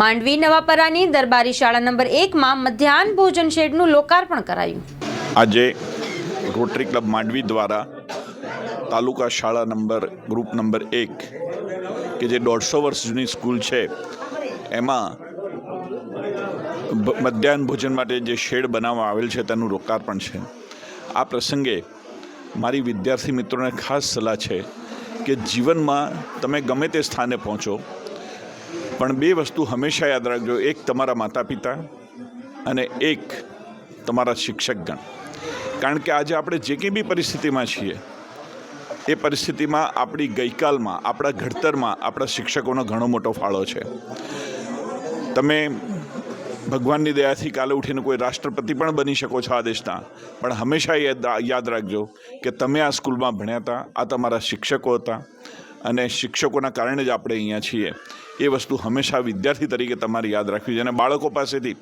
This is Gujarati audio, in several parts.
માંડવી નવાપરાની દરબારી શાળા નંબર એકમાં મધ્યાહન ભોજન શેડનું લોકાર્પણ કરાયું. આજે રોટરી ક્લબ માંડવી દ્વારા તાલુકા શાળા નંબર, ગ્રુપ નંબર એક, કે જે દોઢસો વર્ષ જૂની સ્કૂલ છે, એમાં મધ્યાહન ભોજન માટે જે શેડ બનાવવામાં આવેલ છે, તેનું લોકાર્પણ છે. આ પ્રસંગે મારી વિદ્યાર્થી મિત્રોને ખાસ સલાહ છે કે જીવનમાં તમે ગમે તે સ્થાને પહોંચો પણ બે વસ્તુ હંમેશા યાદ રાખજો. એક તમારા માતા પિતા અને એક તમારા શિક્ષકગણ. કારણ કે આજે આપણે જે કંઈ બી પરિસ્થિતિમાં છીએ, એ પરિસ્થિતિમાં આપણી ગઈકાલમાં, આપણા ઘડતરમાં આપણા શિક્ષકોનો ઘણો મોટો ફાળો છે. તમે ભગવાનની દયાથી કાલે ઉઠીને કોઈ રાષ્ટ્રપતિ પણ બની શકો છો આ દેશના. પણ હંમેશા યાદ રાખજો કે તમે આ સ્કૂલમાં ભણ્યા હતા, આ તમારા શિક્ષકો હતા અને શિક્ષકોના કારણે જ આપણે અહીંયા છીએ. એ વસ્તુ હંમેશા વિદ્યાર્થી તરીકે તમારે યાદ રાખવી છે અને બાળકો પાસેથી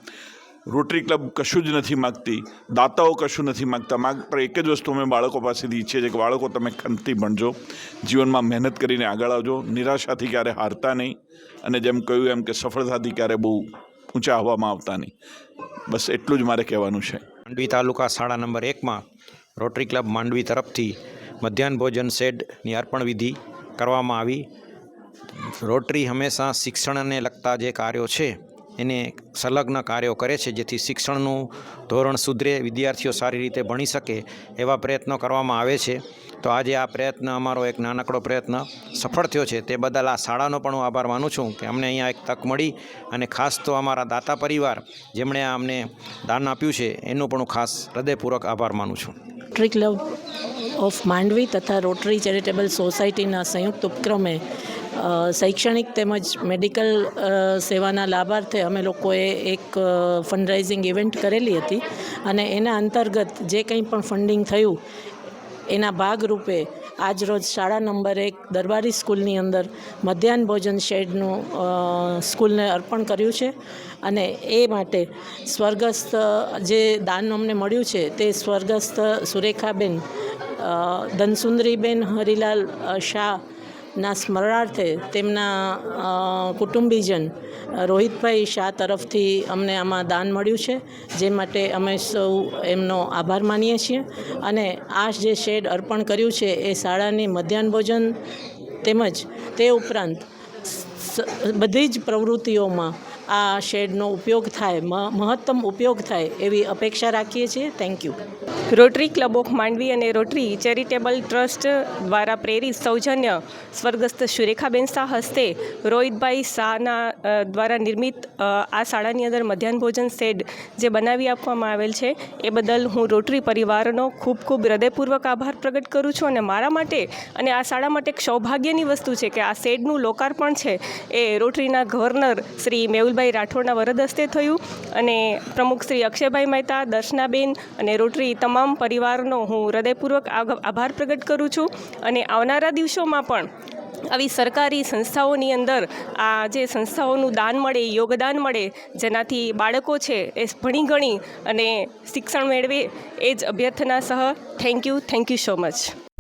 રોટરી ક્લબ કશું જ નથી માગતી, દાતાઓ કશું નથી માગતા. માત્ર એક જ વસ્તુ અમે બાળકો પાસેથી ઈચ્છીએ છીએ કે બાળકો તમે ખંતથી ભણજો જીવનમાં મહેનત કરીને આગળ આવજો. નિરાશાથી ક્યારે હારતા નહીં. અને જેમ કહ્યું એમ કે સફળતાથી ક્યારે બહુ ઊંચા હવામાં આવતા નહીં. બસ એટલું જ મારે કહેવાનું છે. માંડવી તાલુકા શાળા નંબર એકમાં રોટરી ક્લબ માંડવી તરફથી મધ્યાહન ભોજન શેડની અર્પણ વિધિ કરવામાં આવી. રોટરી હંમેશા શિક્ષણને લગતા જે કાર્યો છે, એને સંલગ્ન કાર્યો કરે છે, જેથી શિક્ષણનું ધોરણ સુધરે, વિદ્યાર્થીઓ સારી રીતે ભણી શકે એવા પ્રયત્નો કરવામાં આવે છે. તો આજે આ પ્રયત્ન અમારો એક નાનકડો પ્રયત્ન સફળ થયો છે. તે બદલ આ શાળાનો પણ હું આભાર માનું છું કે અમને અહીંયા એક તક મળી અને ખાસ તો અમારા દાતા પરિવાર જેમણે આ અમને દાન આપ્યું છે, એનો પણ હું ખાસ હૃદયપૂર્વક આભાર માનું છું. રોટરી ક્લબ ઓફ માંડવી તથા રોટરી ચેરિટેબલ સોસાયટીના સંયુક્ત ઉપક્રમે શૈક્ષણિક તેમજ મેડિકલ સેવાના લાભાર્થે અમે લોકોએ એક ફંડરાઇઝિંગ ઇવેન્ટ કરેલી હતી અને એના અંતર્ગત જે કંઈ પણ ફંડિંગ થયું, એના ભાગરૂપે આજરોજ શાળા નંબર એક દરબારી સ્કૂલની અંદર મધ્યાહન ભોજન શેડનું સ્કૂલને અર્પણ કર્યું છે અને એ માટે સ્વર્ગસ્થ જે દાન અમને મળ્યું છે તે સ્વર્ગસ્થ સુરેખાબેન ધનસુંદરીબેન હરિલાલ શાહ ના સ્મરણાર્થે તેમના કુટુંબીજન, રોહિતભાઈ શાહ તરફથી અમને આમાં દાન મળ્યું છે, જે માટે અમે સૌ એમનો આભાર માનીએ છીએ. અને આ જે શેડ અર્પણ કર્યું છે, એ શાળાની મધ્યાહન ભોજન તેમજ તે ઉપરાંત બધી જ પ્રવૃત્તિઓમાં આ શેડનો ઉપયોગ થાય મહત્તમ ઉપયોગ થાય એવી અપેક્ષા રાખીએ છીએ. Thank you Rotary Club of Mandvi અને રોટરી ચેરિટેબલ ટ્રસ્ટ દ્વારા પ્રેરિત સૌજન્ય સ્વર્ગસ્થ સુરેખાબેન શાહ હસ્તે રોહિતભાઈ શાહના દ્વારા નિર્મિત આ શાળાની અંદર મધ્યાહન ભોજન શેડ જે બનાવી આપવામાં આવેલ છે, એ બદલ હું રોટરી પરિવારનો ખૂબ ખૂબ હૃદયપૂર્વક આભાર પ્રગટ કરું છું અને મારા માટે અને આ શાળા માટે એક સૌભાગ્યની વસ્તુ છે કે આ શેડનું લોકાર્પણ છે એ રોટરીના ગવર્નર શ્રી મેહુલભાઈ રાઠોડના વરદ હસ્તે થયું અને પ્રમુખ શ્રી અક્ષયભાઈ મહેતા, દર્શનાબેન અને રોટરી તમામ પરિવારનો હું હૃદયપૂર્વક આભાર પ્રગટ કરું છું. અને આવનારા દિવસોમાં પણ આવી સરકારી સંસ્થાઓની અંદર આ જે સંસ્થાઓનું દાન મળે, યોગદાન મળે, જેનાથી બાળકો છે એ ભણી ગણી અને શિક્ષણ મેળવે, એ જ અભ્યર્થના સહ. Thank you thank you so much